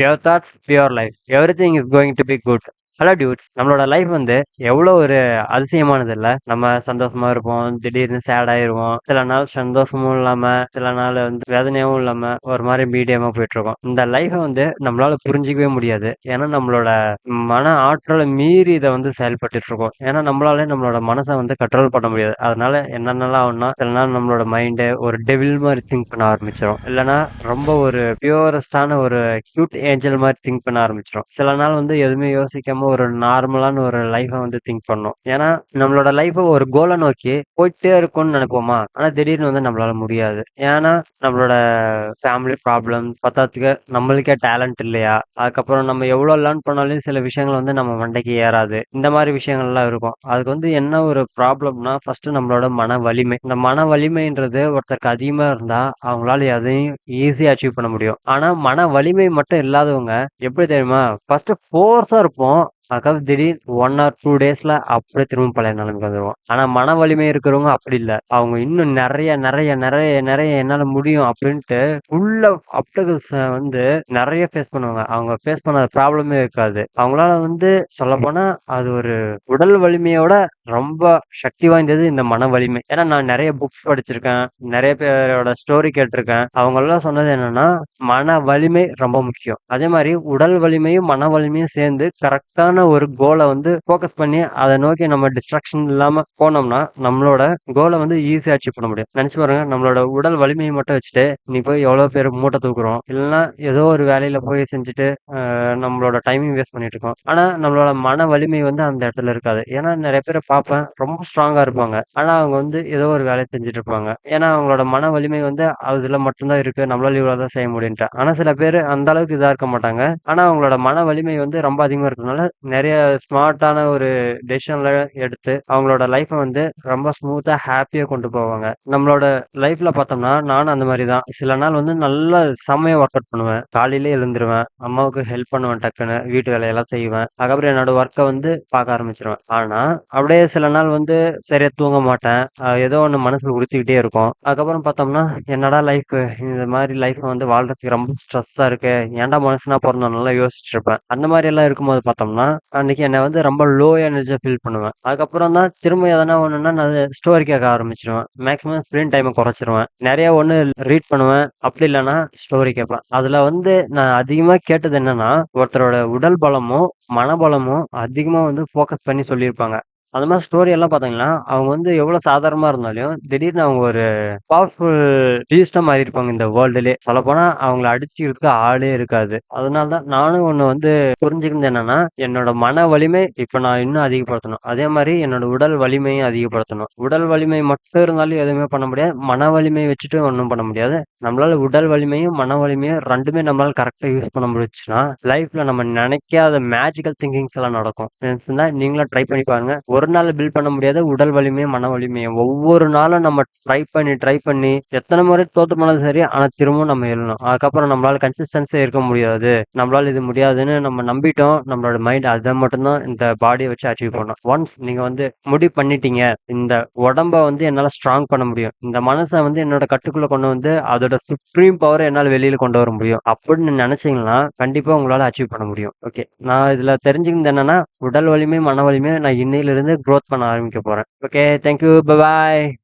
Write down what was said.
Your thoughts, your life. Everything is going to be good. Hello dudes நம்மளோட life வந்து எவ்வளோ ஒரு அதிசயமானது இல்லை நம்ம சந்தோஷமா இருப்போம் திடீர்னு சேட் ஆயிருவோம். சில நாள் சந்தோஷமும் இல்லாம சில நாள் வந்து வேதனையாவும் இல்லாம ஒரு மாதிரி மீடியமா போயிட்டு இருக்கோம் இந்த லைஃபை வந்து நம்மளால புரிஞ்சிக்கவே முடியாது. ஏன்னா நம்மளோட மன ஆற்றலை மீறி இதை வந்து செயல்பட்டு இருக்கோம் ஏன்னா நம்மளால நம்மளோட மனசை வந்து கண்ட்ரோல் பண்ண முடியாது. அதனால என்னென்னலாம் ஆகும்னா சில நாள் நம்மளோட மைண்டு ஒரு டெவில் மாதிரி திங்க் பண்ண ஆரம்பிச்சிடும் இல்லைன்னா ரொம்ப ஒரு பியூரஸ்டான ஒரு கியூட் ஏஞ்சல் மாதிரி திங்க் பண்ண ஆரம்பிச்சிடும் சில நாள் வந்து எதுவுமே யோசிக்காம நம்ம ஒரு நார்மலான ஒரு லைஃபை வந்து திங்க் பண்ணோம். ஏன்னா நம்மளோட லைஃபை ஒரு கோலை நோக்கி போயிட்டே இருக்கும்னு நினைப்போமா? ஆனா திடீர்னு வந்து நம்மளால முடியாது. ஏன்னா நம்மளோட ஃபேமிலி ப்ராப்ளம்ஸ் பத்தாத்துக்கு நம்மளுக்கே டேலண்ட் இல்லையா? அதுக்கப்புறம் நம்ம எவ்வளவு லேர்ன் பண்ணாலும் சில விஷயங்கள் வந்து நம்ம மண்டைக்கு ஏறாது. இந்த மாதிரி விஷயங்கள்லாம் இருக்கும். அதுக்கு வந்து என்ன ஒரு ப்ராப்ளம்னா ஃபர்ஸ்ட் நம்மளோட மன வலிமை. இந்த மன வலிமைன்றது ஒருத்தருக்கு அதிகமா இருந்தா அவங்களால எதையும் ஈஸியா அச்சீவ் பண்ண முடியும். ஆனா மன வலிமை மட்டும் இல்லாதவங்க எப்படி தெரியுமா? ஃபர்ஸ்ட் ஃபோர்ஸா இருப்போம். அதுக்காக திடீர் ஒன் ஆர் டூ டேஸ்ல அப்படியே திரும்ப பழைய நிலைமைக்கு வந்துடுவோம் ஆனா மன வலிமை இருக்கிறவங்க அப்படி இல்லை. அவங்க இன்னும் நிறைய நிறைய நிறைய நிறைய என்னால முடியும் அப்படின்ட்டு உள்ள அப்டகல்ஸ் வந்து நிறைய ஃபேஸ் பண்ணுவாங்க. அவங்க ஃபேஸ் பண்ண ப்ராப்ளமே இருக்காது. அவங்களால வந்து சொல்ல போனா அது ஒரு உடல் வலிமையோட ரொம்ப சக்தி வாய்ந்தது இந்த மன வலிமை. ஏன்னா நான் நிறைய புக்ஸ் படிச்சிருக்கேன். நிறைய பேரோட ஸ்டோரி கேட்டிருக்கேன். அவங்க எல்லாம் சொன்னது என்னன்னா மன வலிமை ரொம்ப முக்கியம். அதே மாதிரி உடல் வலிமையும் மன வலிமையும் சேர்ந்து கரெக்டான ஒரு கோலை வந்து ஃபோக்கஸ் பண்ணி அதை நோக்கி நம்ம டிஸ்ட்ராக்ஷன் இல்லாம போனோம்னா நம்மளோட கோலை வந்து ஈஸியா அச்சீவ் பண்ண முடியும். நினைச்சு பாருங்க நம்மளோட உடல் வலிமையை மட்டும் வச்சுட்டு நீ போய் எவ்வளவு பேர் மூட்டை தூக்குறோம் இல்லைன்னா ஏதோ ஒரு வேலையில போய் செஞ்சுட்டு நம்மளோட டைமிங் வேஸ்ட் பண்ணிட்டு இருக்கோம். ஆனா நம்மளோட மன வலிமை வந்து அந்த இடத்துல இருக்காது. ஏன்னா நிறைய பேரை பார்ப்பேன் ரொம்ப ஸ்ட்ராங்கா இருப்பாங்க. ஆனா அவங்க வந்து ஏதோ ஒரு வேலையை செஞ்சுட்டு இருப்பாங்க. ஏன்னா அவங்களோட மன வலிமை வந்து அதுல மட்டும்தான் இருக்கு. நம்மளால இவ்வளவுதான் செய்ய முடியும்ட்டு ஆனா சில பேர் அந்த அளவுக்கு இதா இருக்க மாட்டாங்க. ஆனா அவங்களோட மன வலிமை வந்து ரொம்ப அதிகமா இருக்கனால நிறைய ஸ்மார்ட்டான ஒரு டெசிஷன்ல எடுத்து அவங்களோட லைஃப்பை வந்து ரொம்ப ஸ்மூத்தா ஹாப்பியா கொண்டு போவாங்க. நம்மளோட லைஃப்ல பார்த்தோம்னா நானும் அந்த மாதிரி தான். சில நாள் வந்து நல்ல செம்மையா ஒர்க் அவுட் பண்ணுவேன். காலையில எழுந்துருவேன். அம்மாவுக்கு ஹெல்ப் பண்ணுவேன் டக்குன்னு. வீட்டு வேலையெல்லாம் செய்வேன். அதுக்கப்புறம் என்னோட ஒர்க்கை வந்து பார்க்க ஆரம்பிச்சிருவேன். ஆனா அப்படியே சில நாள் வந்து சரியா தூங்க மாட்டேன். ஏதோ ஒன்று மனசுல உறுத்திக்கிட்டே இருக்கும். அதுக்கப்புறம் பார்த்தோம்னா என்னடா லைஃப் இந்த மாதிரி லைஃப் வந்து வாழ்றதுக்கு ரொம்ப ஸ்ட்ரெஸ்ஸா இருக்கு. ஏன்டா மனசுனா பிறந்தோம் நல்லா யோசிச்சுட்டு அந்த மாதிரி எல்லாம் இருக்கும்போது பார்த்தோம்னா அன்னைக்கு என்னை வந்து ரொம்ப லோ எனர்ஜியாக ஃபீல் பண்ணுவேன். அதுக்கப்புறம் தான் திரும்ப எதனா ஒண்ணுன்னா நான் ஸ்டோரி கேட்க ஆரம்பிச்சிருவேன். மேக்ஸிமம் ஸ்க்ரீன் டைமை குறைச்சிருவேன். நிறைய ஒன்று ரீட் பண்ணுவேன். அப்படி இல்லைன்னா ஸ்டோரி கேட்பேன். அதுல வந்து நான் அதிகமா கேட்டது என்னன்னா ஒருத்தரோட உடல் பலமும் மனபலமும் அதிகமா வந்து ஃபோக்கஸ் பண்ணி சொல்லியிருப்பாங்க. அந்த மாதிரி ஸ்டோரி எல்லாம் பார்த்தீங்கன்னா அவங்க வந்து எவ்வளவு சாதாரணமா இருந்தாலும் திடீர்னு அவங்க ஒரு பவர்ஃபுல் பீஸ்டா மாறி இருப்பாங்க இந்த வேர்ல்டுலே சொல்ல போனா அவங்கள அடிச்சுக்கிறதுக்கு ஆளே இருக்காது. அதனால தான் நானும் ஒண்ணு வந்து புரிஞ்சுக்கிறது என்னன்னா என்னோட மன வலிமை இப்ப நான் இன்னும் அதிகப்படுத்தணும். அதே மாதிரி என்னோட உடல் வலிமையும் அதிகப்படுத்தணும். உடல் வலிமை மட்டும் இருந்தாலும் எதுவுமே பண்ண முடியாது. மன வலிமையை வச்சுட்டு ஒன்றும் பண்ண முடியாது. நம்மளால உடல் வலிமையும் மன வலிமையும் ரெண்டுமே நம்மளால கரெக்டா யூஸ் பண்ண முடிச்சுன்னா லைஃப்ல நம்ம நினைக்காத மேஜிக்கல் திங்கிங்ஸ் எல்லாம் நடக்கும். ஃப்ரெண்ட்ஸ் நீங்களும் ட்ரை பண்ணி பாருங்க. ஒரு நாள் பில்ட் பண்ண முடியாத உடல் வலிமையும் மன வலிமையும். ஒவ்வொரு நாளும் நம்ம ட்ரை பண்ணி ட்ரை பண்ணி எத்தனை முறை தோத்து போனாலும் சரி ஆனா திரும்பவும் நம்ம எழுணும் அதுக்கப்புறம் நம்மளால கன்சிஸ்டன்ஸே இருக்க முடியாது. நம்மளால இது முடியாதுன்னு நம்ம நம்பிட்டோம். நம்மளோட மைண்ட் அதை மட்டும்தான் இந்த பாடியை வச்சு அச்சீவ் பண்ணோம் ஒன்ஸ் நீங்க வந்து முடிவு பண்ணிட்டீங்க இந்த உடம்ப வந்து என்னால ஸ்ட்ராங் பண்ண முடியும். இந்த மனசை வந்து என்னோட கட்டுக்குள்ள கொண்டு வந்து அதோட சுப்ரீம் பவரை என்னால் வெளியில கொண்டு வர முடியும். அப்படின்னு நினைச்சீங்கன்னா கண்டிப்பா உங்களால அச்சீவ் பண்ண முடியும். ஓகே நான் இதுல தெரிஞ்சுக்கிறது என்னன்னா உடல் வலிமை மன வலிமை நான் இன்னையில வந்து க்ரோத் பண்ண ஆரம்பிக்க போறேன். Okay thank you bye